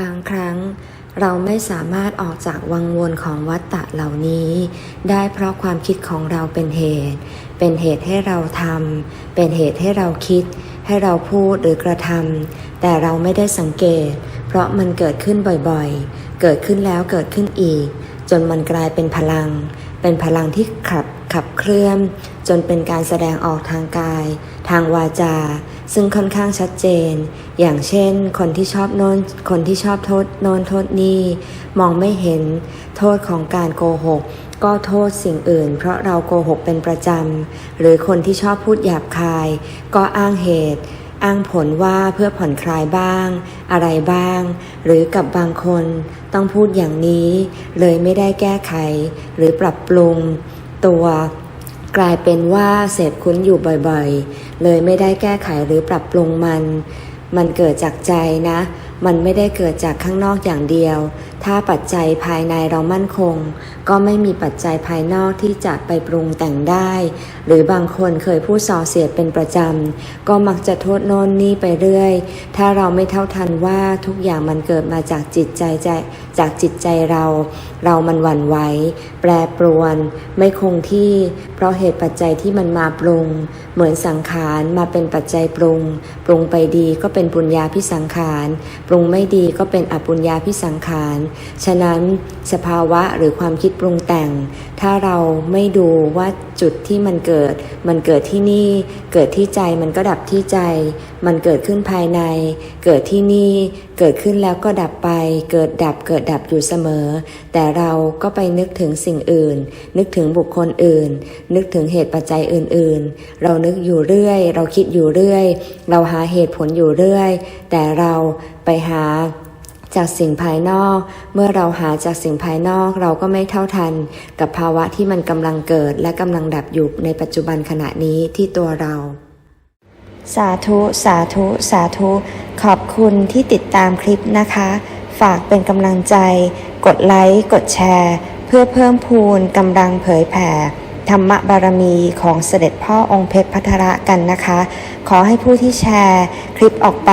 บางครั้งเราไม่สามารถออกจากวังวนของวัฏฏะเหล่านี้ ได้เพราะความคิดของเราเป็นเหตุ เป็นเหตุให้เราทำเป็นเหตุให้เราคิด ให้เราพูดหรือกระทำแต่เราไม่ได้สังเกต เพราะมันเกิดขึ้นบ่อยๆ เกิดขึ้นแล้วเกิดขึ้นอีก จนมันกลายเป็นพลัง เป็นพลังที่ขับ ขับเคลื่อน จนเป็นการแสดงออกทางกาย ทางวาจา ซึ่งค่อนข้างชัดเจน อย่างเช่น คนที่ชอบโน้นคนที่ชอบโทษโน้นโทษนี่มองไม่เห็นโทษของการโกหก ก็โทษสิ่งอื่น เพราะเราโกหกเป็นประจำ หรือคนที่ชอบพูดหยาบคาย ก็อ้างเหตุอ้างผลว่าเพื่อผ่อนคลายบ้าง อะไรบ้าง หรือกับบางคนต้องพูดอย่างนี้ เลยไม่ได้แก้ไข หรือปรับปรุง ตัว กลายเป็นว่าเสพคุ้นอยู่บ่อยๆ เลยไม่ได้แก้ไขหรือปรับปรุงมัน มันเกิดจากใจนะ มันไม่ได้เกิดจากข้างนอกอย่างเดียวถ้าปัจจัยภายในเรามั่นคง ก็ไม่มีปัจจัยภายนอกที่จะไปปรุงแต่งได้ หรือบางคนเคยพูดส่อเสียดเป็นประจำ ก็มักจะโทษโน่นนี่ไปเรื่อย ถ้าเราไม่เท่าทันว่าทุกอย่างมันเกิดมาจากจิตใจใจจากจิตใจเรา เรามันหวั่นไหวแปรปรวน ไม่คงที่ เพราะเหตุปัจจัยที่มันมาปรุง เหมือนสังขารมาเป็นปัจจัยปรุง ปรุงไปดีก็เป็นปุญญาพิสังขาร ปรุงไม่ดีก็เป็นอปุญญาพิสังขารฉะนั้นสภาวะหรือความคิดปรุงแต่ง ถ้าเราไม่ดูว่าจุดที่มันเกิด มันเกิดที่นี่ เกิดที่ใจมันก็ดับที่ใจ มันเกิดขึ้นภายใน เกิดที่นี่ เกิดขึ้นแล้วก็ดับไป เกิดดับเกิดดับอยู่เสมอ แต่เราก็ไปนึกถึงสิ่งอื่น นึกถึงบุคคลอื่น นึกถึงเหตุปัจจัยอื่น ๆ เรานึกอยู่เรื่อย เราคิดอยู่เรื่อย เราหาเหตุผลอยู่เรื่อย แต่เราไปหา จากสิ่งภายนอก เมื่อเราหาจากสิ่งภายนอกเราก็ไม่เท่าทัน กับภาวะที่มันกำลังเกิดและกำลังดับอยู่ในปัจจุบันขณะนี้ที่ตัวเรา สาธุ สาธุ สาธุ ขอบคุณที่ติดตามคลิปนะคะ ฝากเป็นกำลังใจ กดไลค์ กดแชร์ เพื่อเพิ่มพูนกำลังเผยแผ่ธรรมบารมีของเสด็จพ่อองค์เพชรพัทระกันนะคะ ขอให้ผู้ที่แชร์คลิปออกไป